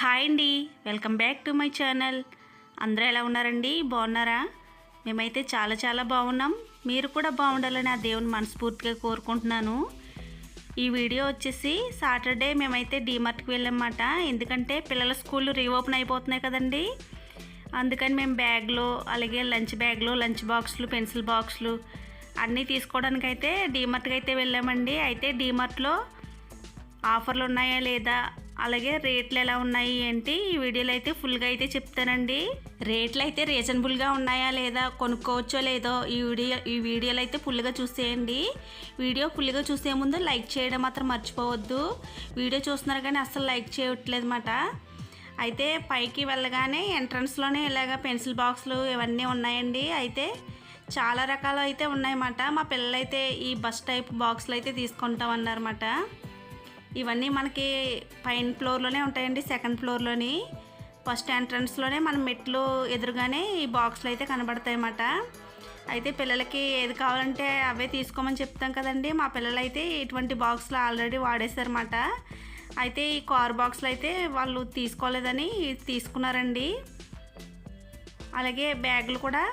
Hi అండి. Welcome back to my channel. అందరూ ఎలా ఉన్నారండి? బాగున్నారా? మేమైతే చాలా చాలా బాగున్నాం. మీరు కూడా బాగుండాలని ఆ దేవుని మనస్ఫూర్తిగా కోరుకుంటున్నాను. ఈ వీడియో వచ్చేసి సాటర్డే మేమైతే డీమార్ట్కి వెళ్ళామన్నమాట. ఎందుకంటే పిల్లల స్కూళ్ళు రీఓపెన్ అయిపోతున్నాయి కదండి. అందుకని మేము బ్యాగ్లో అలాగే లంచ్ బ్యాగ్లో లంచ్ బాక్స్లు పెన్సిల్ బాక్స్లు అన్నీ తీసుకోవడానికి అయితే డీమార్ట్కి అయితే వెళ్ళామండి. అయితే డీమార్ట్లో ఆఫర్లు ఉన్నాయా లేదా? అలాగే రేట్లు ఎలా ఉన్నాయి ఏంటి? ఈ వీడియోలో అయితే ఫుల్గా అయితే చెప్తానండి. రేట్లు అయితే రీజనబుల్గా ఉన్నాయా లేదా కొనుక్కోవచ్చో లేదో ఈ వీడియో ఈ వీడియోలో అయితే ఫుల్గా చూసేయండి. వీడియో ఫుల్గా చూసే ముందు లైక్ చేయడం మాత్రం మర్చిపోవద్దు. వీడియో చూస్తున్నారు కానీ అస్సలు లైక్ చేయట్లేదు అన్నమాట అయితే పైకి వెళ్ళగానే ఎంట్రన్స్లోనే ఇలాగ పెన్సిల్ బాక్సులు ఇవన్నీ ఉన్నాయండి. అయితే చాలా రకాలు అయితే ఉన్నాయన్నమాట. మా పిల్లలైతే ఈ బస్ టైప్ బాక్సులు అయితే తీసుకుంటాం అన్నారన్నమాట ఇవన్నీ మనకి పైన ఫ్లోర్లోనే ఉంటాయండి సెకండ్ ఫ్లోర్లోని. ఫస్ట్ ఎంట్రన్స్లోనే మన మెట్లు ఎదురుగానే ఈ బాక్స్లు అయితే కనబడతాయి అన్నమాట అయితే పిల్లలకి ఏది కావాలంటే అవే తీసుకోమని చెప్తాం కదండి. మా పిల్లలు అయితే ఇటువంటి బాక్స్లు ఆల్రెడీ వాడేశారన్నమాట. అయితే ఈ కార్ బాక్స్లు అయితే వాళ్ళు తీసుకోలేదని తీసుకున్నారండి. అలాగే బ్యాగులు కూడా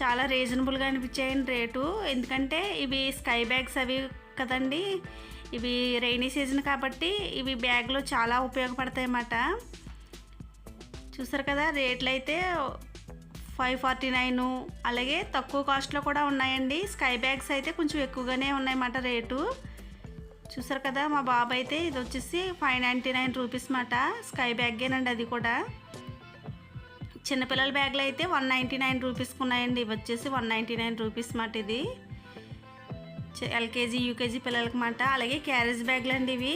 చాలా రీజనబుల్గా అనిపించాయండి రేటు. ఎందుకంటే ఇవి స్కై బ్యాగ్స్ అవి కదండి. ఇవి రైనీ సీజన్ కాబట్టి ఇవి బ్యాగ్లో చాలా ఉపయోగపడతాయి అన్నమాట చూసారు కదా రేట్లు అయితే ఫైవ్ ఫార్టీ నైన్ అలాగే తక్కువ కాస్ట్లో కూడా ఉన్నాయండి. స్కై బ్యాగ్స్ అయితే కొంచెం ఎక్కువగానే ఉన్నాయన్నమాట రేటు. చూసారు కదా మా బాబు అయితే ఇది వచ్చేసి ఫైవ్ నైంటీ నైన్ రూపీస్ మాట స్కై బ్యాగేనండి అది కూడా. చిన్నపిల్లల బ్యాగ్లు అయితే వన్ నైంటీ నైన్ రూపీస్కి ఉన్నాయండి. ఇవి వచ్చేసి వన్ నైంటీ నైన్ రూపీస్ మాట ఇది. ఎల్కేజీ యూకేజీ పిల్లలకి మాట. అలాగే క్యారేజ్ బ్యాగ్లు అండి ఇవి.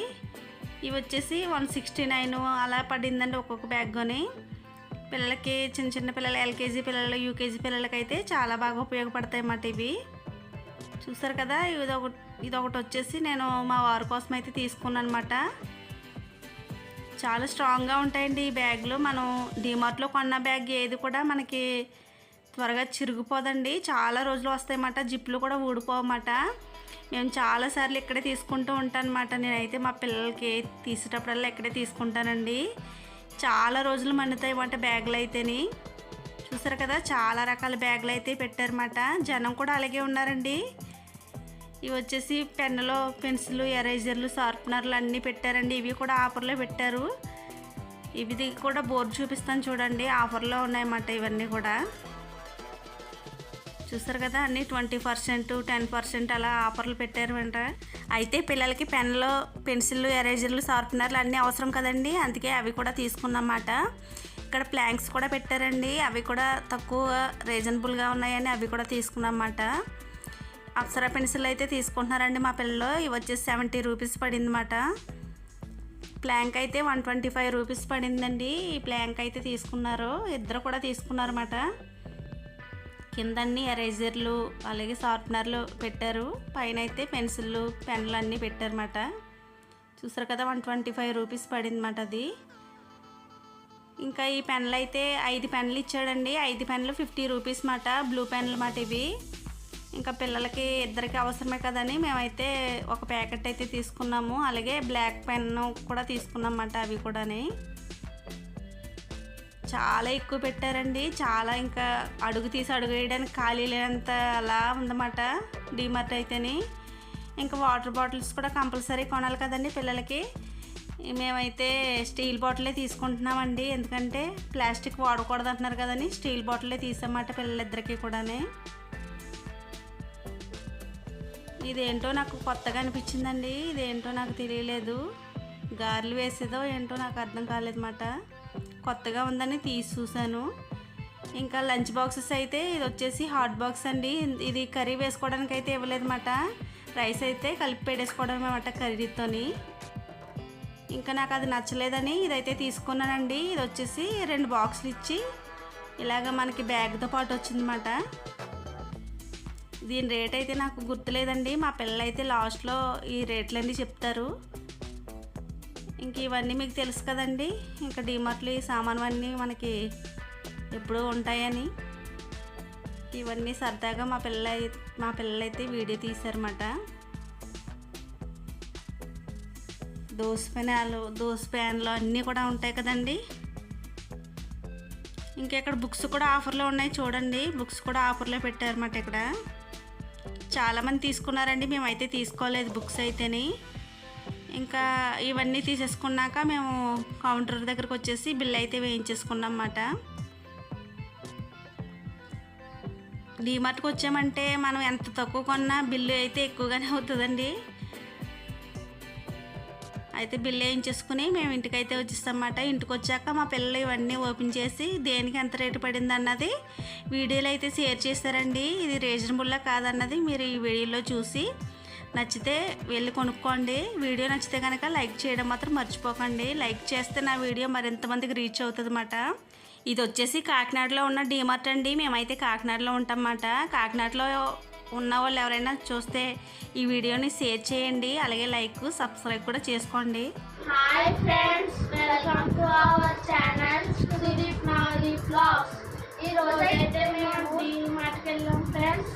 ఇవి వచ్చేసి వన్ సిక్స్టీ నైన్ అలా పడిందండి ఒక్కొక్క బ్యాగ్ని పిల్లలకి చిన్న చిన్న పిల్లలు ఎల్కేజీ పిల్లలు యూకేజీ పిల్లలకి అయితే చాలా బాగా ఉపయోగపడతాయి అన్నమాట ఇవి. చూసారు కదా ఇది ఒకటి ఇది ఒకటి వచ్చేసి నేను మా వారి కోసం అయితే తీసుకున్నాను అనమాట చాలా స్ట్రాంగ్గా ఉంటాయండి ఈ బ్యాగ్లు. మనం డిమార్ట్లో కొన్న బ్యాగ్ ఏది కూడా మనకి త్వరగా చిరిగిపోదండి. చాలా రోజులు వస్తాయన్నమాట జిప్లు కూడా ఊడిపోవన్నమాట నేను చాలాసార్లు ఇక్కడే తీసుకుంటూ ఉంటాను అనమాట నేనైతే మా పిల్లలకి తీసేటప్పుడల్లా ఇక్కడే తీసుకుంటానండి. చాలా రోజులు మన్నుతాయి మాట బ్యాగులు అయితేని చూసారు కదా చాలా రకాల బ్యాగులు అయితే పెట్టారన్నమాట. జనం కూడా అలాగే ఉన్నారండి. ఇవి వచ్చేసి పెన్నులు పెన్సిల్ ఎరేజర్లు షార్ప్నర్లు అన్నీ పెట్టారండి. ఇవి కూడా ఆఫర్లో పెట్టారు. ఇవి కూడా బోర్డు చూపిస్తాను చూడండి ఆఫర్లో ఉన్నాయన్నమాట ఇవన్నీ కూడా. చూస్తారు కదా అన్నీ ట్వంటీ పర్సెంట్ టెన్ పర్సెంట్ అలా ఆఫర్లు పెట్టారు అంట. అయితే పిల్లలకి పెన్లు పెన్సిళ్ళు ఎరేజర్లు షార్ప్నర్లు అన్నీ అవసరం కదండి. అందుకే అవి కూడా తీసుకున్నమాట ఇక్కడ ప్లాంక్స్ కూడా పెట్టారండి. అవి కూడా తక్కువ రీజనబుల్గా ఉన్నాయని అవి కూడా తీసుకున్నమాట అప్సరా పెన్సిల్ అయితే తీసుకుంటున్నారండి మా పిల్లలు. ఇవి వచ్చేసి సెవెంటీ రూపీస్ పడిందన్నమాట. ప్లాంక్ అయితే వన్ ట్వంటీ ఫైవ్ రూపీస్ పడిందండి. ఈ ప్లాంక్ అయితే తీసుకున్నారు. ఇద్దరు కూడా తీసుకున్నారన్నమాట. కిందన్నీ ఎరేజర్లు అలాగే షార్ప్నర్లు పెట్టారు. పైన అయితే పెన్సిళ్ళు పెన్లు అన్నీ పెట్టారన్నమాట. చూసారు కదా వన్ ట్వంటీ ఫైవ్ రూపీస్ పడిందన్నమాట అది. ఇంకా ఈ పెన్లు అయితే ఐదు పెన్లు ఇచ్చాడండి. ఐదు పెన్లు ఫిఫ్టీ రూపీస్ మాట బ్లూ పెన్లు మాట ఇవి. ఇంకా పిల్లలకి ఇద్దరికి అవసరమే కదని మేమైతే ఒక ప్యాకెట్ అయితే తీసుకున్నాము. అలాగే బ్లాక్ పెన్ కూడా తీసుకున్నాం అన్నమాట అవి కూడాని. చాలా ఎక్కువ పెట్టారండి. చాలా ఇంకా అడుగు తీసి అడుగు వేయడానికి ఖాళీ లేనంత అలా ఉందన్నమాట డీమార్ట్ అయితేని. ఇంకా వాటర్ బాటిల్స్ కూడా కంపల్సరీ కొనాలి కదండి పిల్లలకి. మేమైతే స్టీల్ బాటిలే తీసుకుంటున్నామండి. ఎందుకంటే ప్లాస్టిక్ వాడకూడదు అంటున్నారు కదని స్టీల్ బాటిలే తీసామాట పిల్లలిద్దరికీ కూడానే. ఇదేంటో నాకు కొత్తగా అనిపించిందండి. ఇదేంటో నాకు తెలియలేదు. గారెలు వేసేదో ఏంటో నాకు అర్థం కాలేదన్నమాట. కొత్తగా ఉందని తీసి చూశాను ఇంకా లంచ్ బాక్సెస్ అయితే ఇది వచ్చేసి హాట్ బాక్స్ అండి. ఇది కర్రీ వేసుకోవడానికి అయితే ఇవ్వలేదన్నమాట. రైస్ అయితే కలిపి పెట్టేసుకోవడం అనమాట కర్రీతోని. ఇంకా నాకు అది నచ్చలేదని ఇదైతే తీసుకున్నానండి. ఇది వచ్చేసి రెండు బాక్సులు ఇచ్చి ఇలాగ మనకి బ్యాగ్తో పాటు వచ్చిందన్నమాట. దీని రేట్ అయితే నాకు గుర్తులేదండి. మా పిల్లలు అయితే లాస్ట్లో ఈ రేట్లన్నీ చెప్తారు. ఇంక ఇవన్నీ మీకు తెలుసు కదండి. ఇంకా డిమార్ట్లు ఈ సామాను అన్నీ మనకి ఎప్పుడూ ఉంటాయని. ఇవన్నీ సరదాగా మా పిల్ల మా పిల్లలైతే వీడియో తీశారన్నమాట. దోశ పెనాలు దోశ ప్యాన్లు అన్నీ కూడా ఉంటాయి కదండి. ఇంకా ఇక్కడ బుక్స్ కూడా ఆఫర్లో ఉన్నాయి చూడండి. బుక్స్ కూడా ఆఫర్లో పెట్టారన్నమాట ఇక్కడ. చాలామంది తీసుకున్నారండి. మేమైతే తీసుకోలేదు బుక్స్ అయితేనే. ఇంకా ఇవన్నీ తీసేసుకున్నాక మేము కౌంటర్ దగ్గరకు వచ్చేసి బిల్ అయితే వేయించేసుకున్నాం అన్నమాట డీమార్ట్కి వచ్చామంటే మనం ఎంత తక్కువ కొన్నా బిల్లు అయితే ఎక్కువగానే అవుతుందండి. అయితే బిల్ వేయించేసుకుని మేము ఇంటికైతే వచ్చేస్తామన్నమాట. ఇంటికి వచ్చాక మా పిల్లలు ఇవన్నీ ఓపెన్ చేసి దేనికి ఎంత రేటు పడింది అన్నది వీడియోలో అయితే షేర్ చేస్తారండి. ఇది రీజనబుల్లా కాదన్నది మీరు ఈ వీడియోలో చూసి నచ్చితే వెళ్ళి కొనుక్కోండి. వీడియో నచ్చితే కనుక లైక్ చేయడం మాత్రం మర్చిపోకండి. లైక్ చేస్తే నా వీడియో మరింతమందికి రీచ్ అవుతుంది అన్నమాట ఇది వచ్చేసి కాకినాడలో ఉన్న డీమార్ట్ అండి. మేమైతే కాకినాడలో ఉంటామన్నమాట. కాకినాడలో ఉన్న వాళ్ళు ఎవరైనా చూస్తే ఈ వీడియోని షేర్ చేయండి. అలాగే లైక్ సబ్స్క్రైబ్ కూడా చేసుకోండి. Hi friends welcome to our channel Sudeep నాది బ్లాగ్స్. ఈ రోజు అయితే మేము డీమార్ట్కి వెళ్ళాం ఫ్రెండ్స్.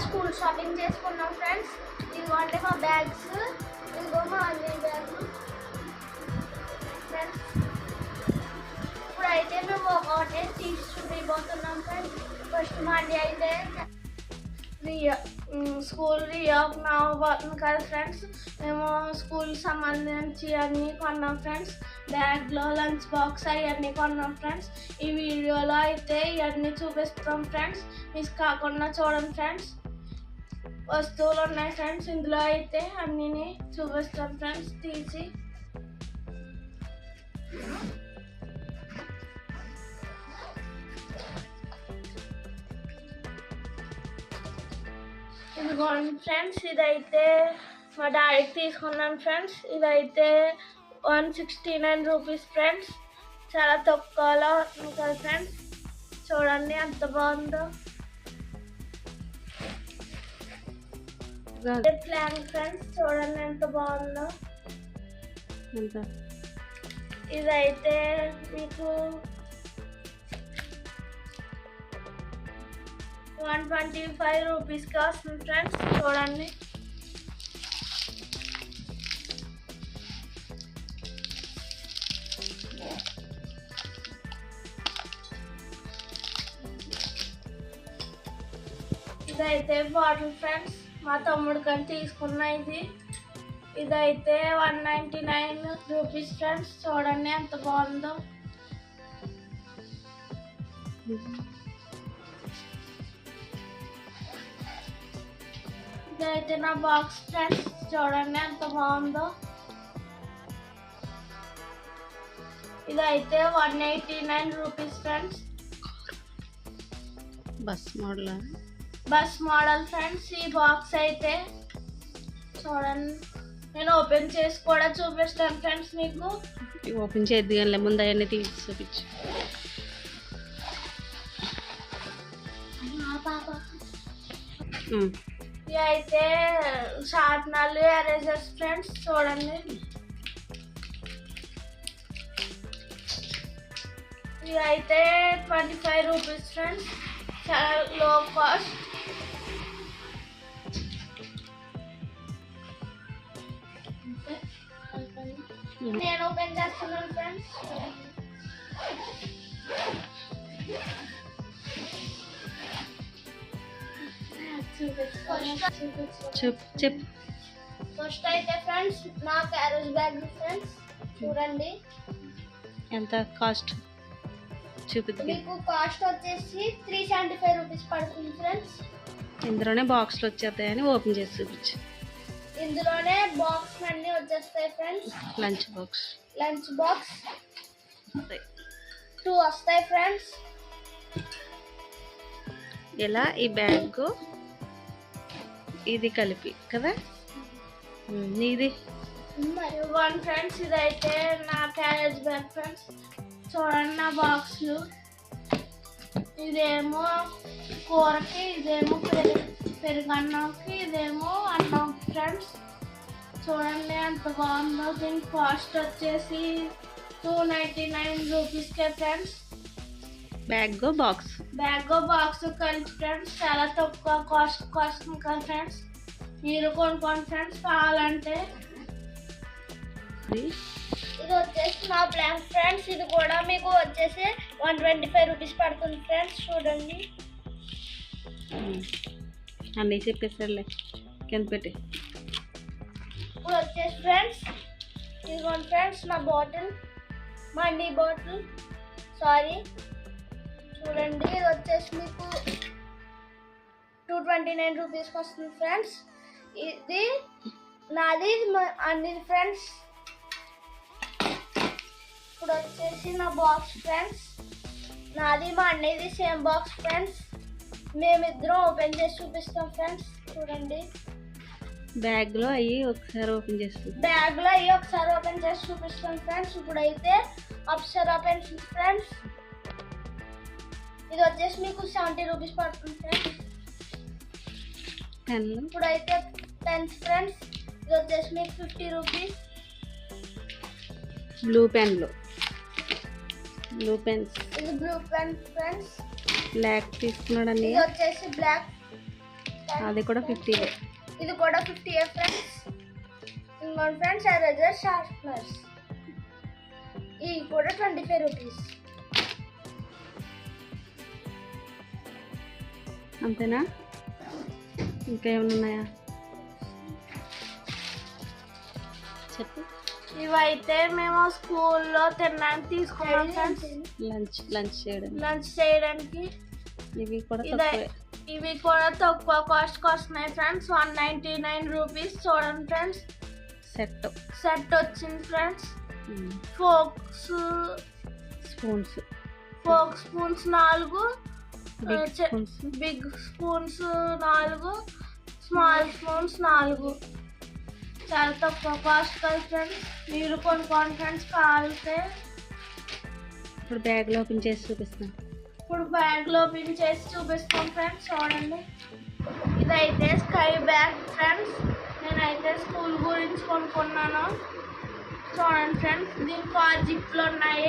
స్కూల్ షాపింగ్ చేసుకున్నాం ఫ్రెండ్స్ ఇదిగోండి మా బ్యాగ్స్ ఇదిగో మా అన్ని బ్యాగ్ ఫ్రెండ్స్ ఇప్పుడైతే మేము ఒకటే తీసి చూపిపోతున్నాం ఫ్రెండ్స్ ఫస్ట్ మాది అయితే రియా స్కూల్ రీఓపెన్ అవ్వబోతుంది కదా ఫ్రెండ్స్ మేము స్కూల్ సంబంధించి అన్నీ కొన్నాం ఫ్రెండ్స్ బ్యాగ్లో లంచ్ బాక్స్ అవన్నీ కొన్నాం ఫ్రెండ్స్ ఈ వీడియోలో అయితే ఇవన్నీ చూపిస్తాం ఫ్రెండ్స్ మిస్ కాకుండా చూడండి ఫ్రెండ్స్ వస్తువులు ఉన్నాయి ఫ్రెండ్స్ ఇందులో అయితే అన్నీ చూపిస్తాం ఫ్రెండ్స్ తీసి. ఇదిగోండి ఫ్రెండ్స్ ఇదైతే మా డాడీకి తీసుకున్నాను ఫ్రెండ్స్ ఇదైతే one sixty nine rupees friends చాలా తక్కువలో ఉంటుంది ఫ్రెండ్స్ చూడండి ఎంత బాగుందో. ప్లాన్ ఫ్రెండ్స్ చూడండి ఎంత బాగుందో ఇదైతే మీకు వన్ ట్వంటీ ఫైవ్ రూపీస్కి వస్తుంది ఫ్రెండ్స్ చూడండి ఇదైతే బాటిల్ ఫ్రెండ్స్ మా తమ్ముడు కానీ తీసుకున్న ఇది. ఇదైతే one ninety nine rupees friends. చూడండి ఎంత బాగుందో. ఇదైతే నా బాక్స్ ఫ్రెండ్స్. చూడండి ఎంత బాగుందో. ఇదైతే one eighty nine rupees friends. Bus model? Bus model friends ఈ బాక్స్ అయితే చూడండి. నేను ఓపెన్ చేసి కూడా చూపిస్తాను ఫ్రెండ్స్ మీకు. ఓపెన్ చేద్ది కానీ ముందు అవన్నీ తీసి చూపించు. ఇవి అయితే షార్ప్నర్లు ఎరేజర్స్ ఫ్రెండ్స్ చూడండి. ఇవి అయితే ట్వంటీ ఫైవ్ రూపీస్ ఫ్రెండ్స్. చాలా లో కాస్ట్ చెప్పు చెప్పు. ఫస్ట్ అయితే ఫ్రెండ్స్ నా క్యారేజ్ బ్యాగ్ ఫ్రెండ్స్. చూడండి. ఎంత కాస్ట్? చూపిద్ది. మీకు కాస్ట్ వచ్చేసి త్రీ సెవెంటీ ఫైవ్ రూపీస్ పడుతుంది ఫ్రెండ్స్. ఇందులోనే బాక్స్లు వచ్చేస్తాయని ఓపెన్ చేసి చూపించు. ఇందులోనే బాక్స్ అన్నీ వచ్చేస్తాయి friends. Lunch box lunch box two వస్తాయి ఫ్రెండ్స్ ఇలా ఈ బ్యాగ్ ఇది కలిపి కదా? ఉమ్, నీది? మరియు వన్ ఫ్రెండ్స్ ఇదైతే నా క్యారేజ్ బ్యాగ్ ఫ్రెండ్స్ చూడండి నా బాక్స్లు ఇదేమో కూరకి ఇదేమో పెరుగు పెరుగన్నంకి ఇదేమో అన్నం ఫ్రెండ్స్ చూడండి ఎంత బాగుందో. దీని కాస్ట్ వచ్చేసి టూ నైంటీ నైన్ రూపీస్కే friends bag box bag box కలిసి ఫ్రెండ్స్ చాలా తక్కువ కాస్ట్ కాస్ట్ కదా ఫ్రెండ్స్ మీరు కొనుక్కోండి ఫ్రెండ్స్ కావాలంటే. ఇది వచ్చేసి మా బ్లాంక్ ఫ్రెండ్స్ ఇది కూడా మీకు వచ్చేసి వన్ ట్వంటీ ఫైవ్ రూపీస్ పడుతుంది ఫ్రెండ్స్ చూడండి. అన్నీ చెప్పేసారులే కింద పెట్టి. ఇప్పుడు వచ్చేసి ఫ్రెండ్స్ ఇదిగోండి ఫ్రెండ్స్ నా బాటిల్ మండి బాటిల్ సారీ చూడండి ఇది వచ్చేసి మీకు టూ ట్వంటీ నైన్ రూపీస్కి వస్తుంది ఫ్రెండ్స్ ఇది నాది అన్ని ఫ్రెండ్స్ ఇప్పుడు వచ్చేసి నా బాక్స్ ఫ్రెండ్స్ నాది మా అన్నయ్యది సేమ్ బాక్స్ ఫ్రెండ్స్ మేమిద్దరం ఓపెన్ చేసి చూపిస్తాం ఫ్రెండ్స్ చూడండి. బ్యాగ్లో అవి ఒకసారి ఓపెన్ చేస్తుంది. బ్యాగ్లో అయ్యి ఒకసారి ఓపెన్ చేసి చూపిస్తాం ఫ్రెండ్స్. ఇప్పుడైతే అప్సరా పెన్సిల్ ఫ్రెండ్స్. ఇది వచ్చేసి మీకు సెవెంటీ రూపీస్ పడుతుంది ఫ్రెండ్స్. ఇప్పుడైతే పెన్స్ ఫ్రెండ్స్. ఇది వచ్చేసి మీకు fifty rupees. Blue పెన్లు. Blue pens. ఇది బ్లూ పెన్ ఫ్రెండ్స్. బ్లాక్ తీసుకున్నాడని ఇది వచ్చేసి బ్లాక్. అది కూడా ఫిఫ్టీలే ఇది కూడా ఫిఫ్టీ ఫ్రెండ్స్ ఇంకోటి ఫ్రెండ్స్ ఎరేజర్ షార్ప్నర్స్ ఇవి కూడా ట్వంటీ ఫైవ్ రూపీస్ అంతేనా? ఇంకా ఏమైనా ఉన్నాయా? చెప్పు. ఇవైతే మేము స్కూల్లో తినడానికి తీసుకున్నాం ఫ్రెండ్స్ లంచ్ లంచ్ చేయడం లంచ్ చేయడానికి ఇవి కూడా ఇదే ఇవి కూడా తక్కువ కాస్ట్ వస్తున్నాయి friends one ninety nine rupees చూడండి ఫ్రెండ్స్ సెట్ సెట్ వచ్చింది friends forks spoons fork spoons నాలుగు. బిగ్ స్పూన్స్ బిగ్ స్పూన్స్ నాలుగు. స్మాల్ స్పూన్స్ నాలుగు. చాలా తక్కువ కాస్ట్ కదా ఫ్రెండ్స్ మీరు కొనుక్కోండి ఫ్రెండ్స్ కావాలితే ఇప్పుడు బ్యాగ్లో ఓపెన్ చేసి చూపిస్తాను. ఇప్పుడు బ్యాగ్లో ఓపెన్ చేసి చూపిస్తాం ఫ్రెండ్స్ చూడండి. ఇదైతే స్కై బ్యాగ్ ఫ్రెండ్స్ నేనైతే స్కూల్ గురించి కొనుక్కున్నాను. చూడండి ఫ్రెండ్స్ దీనికి ఆ జిప్లు ఉన్నాయి.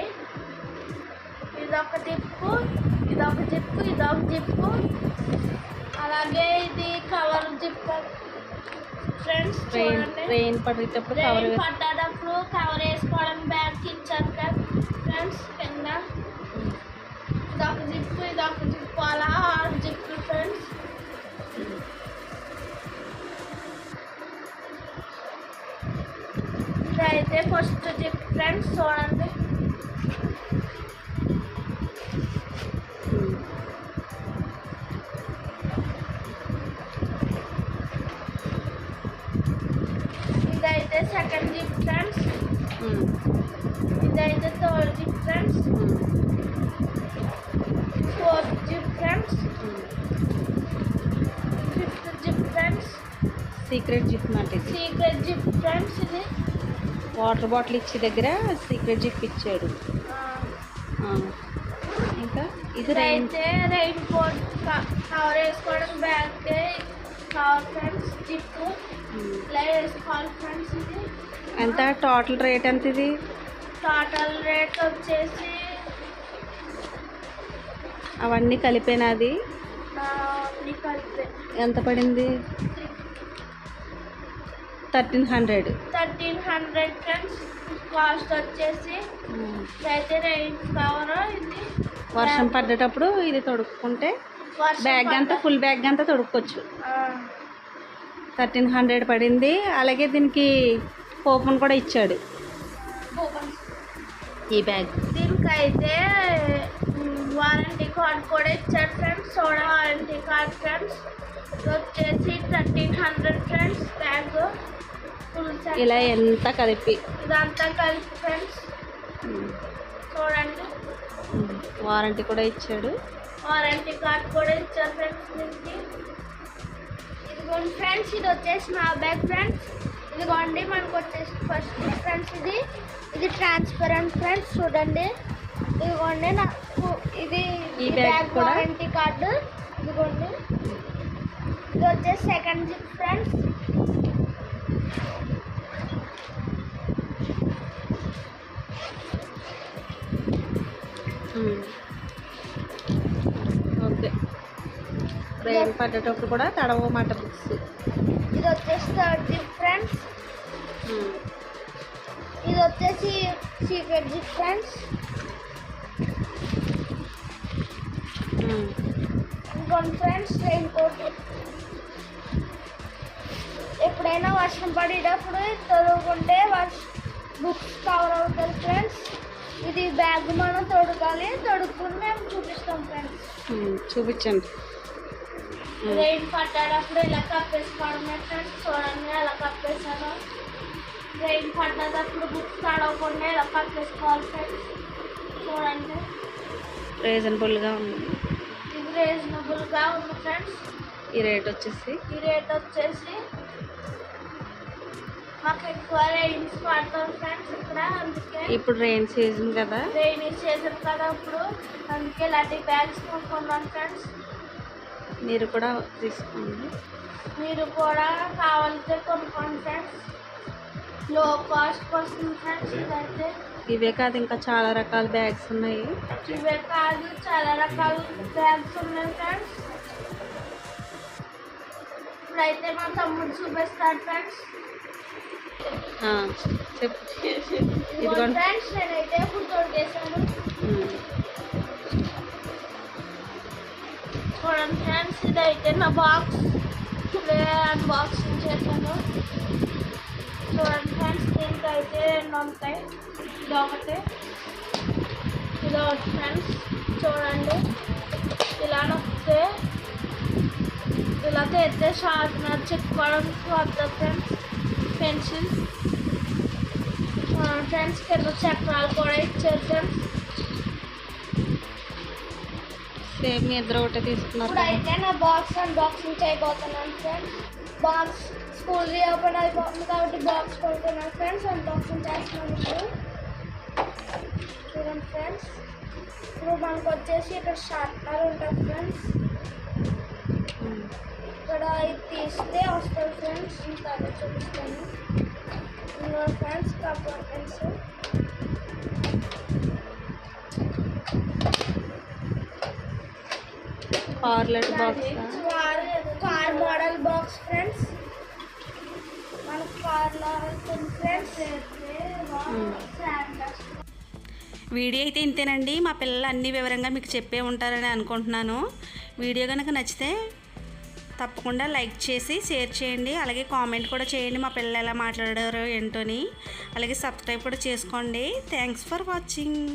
ఇదొక జిప్పు ఇదొక జిప్పు ఇదొక జిప్పు అలాగే ఇది కవర్ జిప్ ఫ్రెండ్స్ చూడండి. పడేటప్పుడు కవర్ పడ్డప్పుడు కవర్ వేసుకోవడానికి బ్యాగ్ ఇచ్చారు ఫ్రెండ్స్ కింద ఇదొక జిప్పు ఇదొక జిప్పు. అలా ఆరు జిప్పులు ఫ్రెండ్స్ ఇదైతే ఫస్ట్ జిప్ ఫ్రెండ్స్ చూడండి. వాటర్ బాటిల్ ఇచ్చే దగ్గర సీక్రెట్ జిప్ ఇచ్చాడు. ఇంకా ఇది ఇదైతే రెయిన్ కోట్ కవర్ వేసుకోవడం బ్యాగ్ కవర్ ఫ్రెండ్స్ జిప్. ఇలా వేసుకోవాలి ఫ్రెండ్స్ ఇది. ఎంత? టోటల్ రేట్ ఎంత ఇది టోటల్ రేట్ వచ్చేసి అవన్నీ కలిపేనాది? ఆ, అన్ని కలిపి. ఎంత పడింది? Thirteen hundred. Thirteen hundred friends cost వచ్చేసి కవర్ ఇది. వర్షం పడ్డేటప్పుడు ఇది తొడుక్కుంటే బ్యాగ్ అంతా ఫుల్ బ్యాగ్ అంతా తొడుక్కోవచ్చు. థర్టీన్ హండ్రెడ్ పడింది. అలాగే దీనికి కూపన్ కూడా ఇచ్చాడు. ఈ బ్యాగ్. దీనికైతే వారంటీ కార్డ్ కూడా ఇచ్చాడు ఫ్రెండ్స్ సోడా వారంటీ కార్డ్ ఫ్రెండ్స్. వచ్చేసి థర్టీన్ హండ్రెడ్ ఫ్రెండ్స్ బ్యాగ్. ఇలా ఎంత కలిపి? ఇదంతా కలిపి ఫ్రెండ్స్ చూడండి. వారంటీ కూడా ఇచ్చాడు. వారంటీ కార్డ్ కూడా ఇచ్చారు ఫ్రెండ్స్ దీనికి. ఇదిగోండి ఫ్రెండ్స్ ఇది వచ్చేసి నా బ్యాగ్ ఫ్రెండ్స్ ఇదిగోండి మనకు వచ్చేసి ఫస్ట్ ఫ్రెండ్స్ ఇది. ఇది ట్రాన్స్పరెంట్ ఫ్రెండ్స్ చూడండి. ఇదిగోండి నాకు ఇది ఈ బ్యాగ్? వారంటీ కార్డు ఇదిగోండి. ఇది వచ్చేసి second zip friends okay. Rain పడ్డేటప్పుడు కూడా తడవమాట బుక్స్ ఇది వచ్చేసి థర్డ్ జిప్ ఫ్రెండ్స్ ఇది వచ్చేసి సీక్రెట్ జిప్ ఫ్రెండ్స్ ఇంకొన్ని ఫ్రెండ్స్ రెయిన్ కోట్. ఎప్పుడైనా వర్షం పడేటప్పుడు చదువుకుంటే వర్ష బుక్స్ కవర్ అవుతుంది ఫ్రెండ్స్ ఇది బ్యాగ్ మనం తొడగాలి. తొడుక్కుని మేము చూపిస్తాం ఫ్రెండ్స్ చూపించండి. రెయిన్ పట్టేటప్పుడు ఇలా కప్పేసుకోవడమే ఫ్రెండ్స్ చూడండి ఎలా కప్పేసాను రెయిన్ పడ్డేటప్పుడు బుక్స్ తడవకుండా ఇలా కప్పేసుకోవాలి ఫ్రెండ్స్ చూడండి. రీజనబుల్గా ఉంది. ఇది రీజనబుల్గా ఉంది ఫ్రెండ్స్ ఈ రేట్ వచ్చేసి? ఈ రేట్ వచ్చేసి మాకు ఎక్కువ రెయిన్స్ పడతాం ఫ్రెండ్స్ ఇక్కడ అందుకే ఇప్పుడు రెయిన్ సీజన్ కదా. రెయినీ సీజన్ కదా ఇప్పుడు. అందుకే ఇలాంటి బ్యాగ్స్ కొనుక్కున్నాం ఫ్రెండ్స్ మీరు కూడా తీసుకోండి. మీరు కూడా కావాలంటే కొనుక్కోండి ఫ్రెండ్స్లో కాస్ట్ వస్తుంది ఫ్రెండ్స్ ఇదైతే. ఇవే కాదు ఇంకా చాలా రకాల బ్యాగ్స్ ఉన్నాయి. ఇవే కాదు చాలా రకాల బ్యాగ్స్ ఉన్నాయి ఫ్రెండ్స్ ఇప్పుడైతే మా తమ్ముడు చూపిస్తాడు ఫ్రెండ్స్ చెప్పు. ఇదిగోండి చూడండి ఫ్రెండ్స్ ఇదైతే నా బాక్స్ ఇప్పుడే అన్బాక్సింగ్ చేశాను. చూడండి ఫ్రెండ్స్ దీనికి అయితే రెండు ఉంటాయి ఇది ఒకటి. ఇది ఒకటి ఫ్రెండ్స్ చూడండి. ఇలా నొక్కితే ఇలా తెస్తే షార్ప్నర్ చెప్పుకోవడానికి వస్తుంది ఫ్రెండ్స్ పెన్సిల్ ఫ్రెండ్స్ కింద చక్రాలు కూడా ఇచ్చారు ఫ్రెండ్స్ సేమ్ మీ ఇద్దరు ఒకటే తీసుకున్నారు ఇప్పుడు. అయితే నా బాక్స్ అన్బాక్సింగ్ చేయబోతున్నాను ఫ్రెండ్స్ బాక్స్ స్కూల్ రీఓపెన్ అయిపోతుంది కాబట్టి బాక్స్ కొడుతున్నాను ఫ్రెండ్స్ అన్బాక్సింగ్ చేస్తున్నాను ఇప్పుడు. చూడండి ఫ్రెండ్స్ ఇప్పుడు మనకు వచ్చేసి ఇక్కడ షార్ప్నర్ ఉంటుంది ఫ్రెండ్స్. ఇక్కడ తీస్తే వస్తుంది ఫ్రెండ్స్ ఇంకా చూపిస్తాను. ఇందులో friends compartments కార్లెట్ box car car model box friends మన కార్లో ఫ్రెండ్స్ వీడియో అయితే ఇంతేనండి. మా పిల్లలు అన్ని వివరంగా మీకు చెప్పే ఉంటారని అనుకుంటున్నాను. వీడియో కనుక నచ్చితే తప్పకుండా లైక్ చేసి షేర్ చేయండి. అలాగే కామెంట్ కూడా చేయండి. మా పిల్లలు ఎలా మాట్లాడారో ఏంటోని అలాగే సబ్స్క్రైబ్ కూడా చేసుకోండి. Thanks for watching.